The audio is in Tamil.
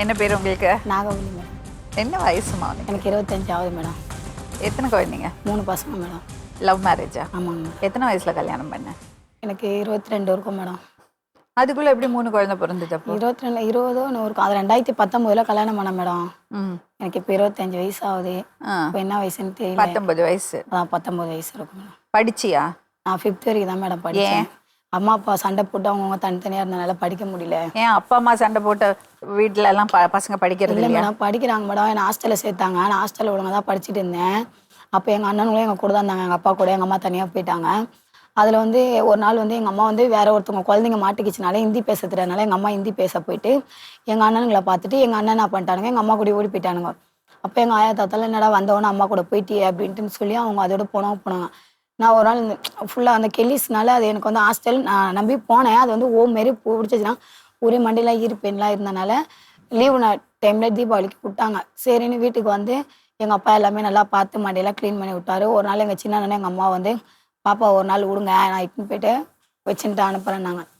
என்ன பேர் உங்களுக்கு? நாகவல்லி மேடம். என்ன வயசுமா எனக்கு இருபத்தஞ்சாவது மேடம். எத்தனை குழந்தைங்க? மூணு பசங்க மேடம். லவ் மேரேஜா ஆமாங்க மேடம். எத்தனை வயசுல கல்யாணம் பண்ண? எனக்கு இருபத்தி ரெண்டு இருக்கும் மேடம். அதுக்குள்ள எப்படி மூணு குழந்தை பிறந்தது அப்போ? இருபத்தி ரெண்டு இருபதோ இருக்கும். அது ரெண்டாயிரத்தி பத்தொம்போதில் கல்யாணம் பண்ண மேடம். ம். எனக்கு இப்போ இருபத்தஞ்சு வயசு ஆகுது ஆ. இப்போ என்ன வயசுன்னு தெரியல. பத்தொன்பது வயசு. அதான் பத்தொம்போது வயசு இருக்கும் மேடம். படிச்சியா? நான் ஃபிஃப்த் வரைக்கும் தான் மேடம் படித்தேன் அம்மா அப்பா சண்டை போட்டு அவங்கவுங்க தனித்தனியாக இருந்தனால படிக்க முடியல. ஏன் அப்பா அம்மா சண்டை போட்ட வீட்ல எல்லாம் ப- பசங்க படிக்கிறது இல்லை இல்லையா? மேடம் படிக்கிறாங்க மேடம் என்னை ஹாஸ்டலில் சேர்த்தாங்க. நான் ஹாஸ்டலில் ஒழுங்காக தான் படிச்சுட்டு இருந்தேன். அப்போ எங்கள் அண்ணனுங்களும் எங்கள் கூட தான் இருந்தாங்க. எங்கள் அப்பா கூட எங்கள் அம்மா தனியாக போயிட்டாங்க. அதில் வந்து ஒரு நாள் வந்து எங்கள் அம்மா வந்து வேற ஒருத்தவங்க குழந்தைங்க மாட்டிக்கிச்சுனால ஹிந்தி பேச தெரியாதனால எங்கள் அம்மா ஹிந்தி பேச போயிட்டு எங்கள் அண்ணனுங்களை பார்த்துட்டு எங்கள் அண்ணன் என்ன பண்ணிட்டானுங்க எங்கள் அம்மா கூட ஓடி போயிட்டானுங்க. அப்போ எங்கள் ஆயா தாத்தால என்னடா வந்தவொன்னே அம்மா கூட போயிட்டியே அப்படின்ட்டுன்னு சொல்லி அவங்க அதோட போனவங்க போனாங்க. நான் ஒரு நாள் ஃபுல்லாக அந்த கெல்லிஸ்னால அது எனக்கு வந்து ஹாஸ்டல் நான் நம்பி போனேன். அது வந்து ஓம் மாரி பிடிச்சிச்சுன்னா ஒரே மண்டியில் இருப்பேன்லாம் இருந்தனால லீவு நான் டைமில் தீபாவளிக்கு விட்டாங்க. சரின்னு வீட்டுக்கு வந்து எங்கள் அப்பா எல்லாமே நல்லா பார்த்து மண்டியெல்லாம் க்ளீன் பண்ணி விட்டாரு. ஒரு நாள் எங்கள் சின்ன அண்ணன் எங்கள் அம்மா வந்து பாப்பா ஒரு நாள் விடுங்க நான் இட்டுன்னு போயிட்டு வச்சுட்டு அனுப்புகிறேன் நாங்கள்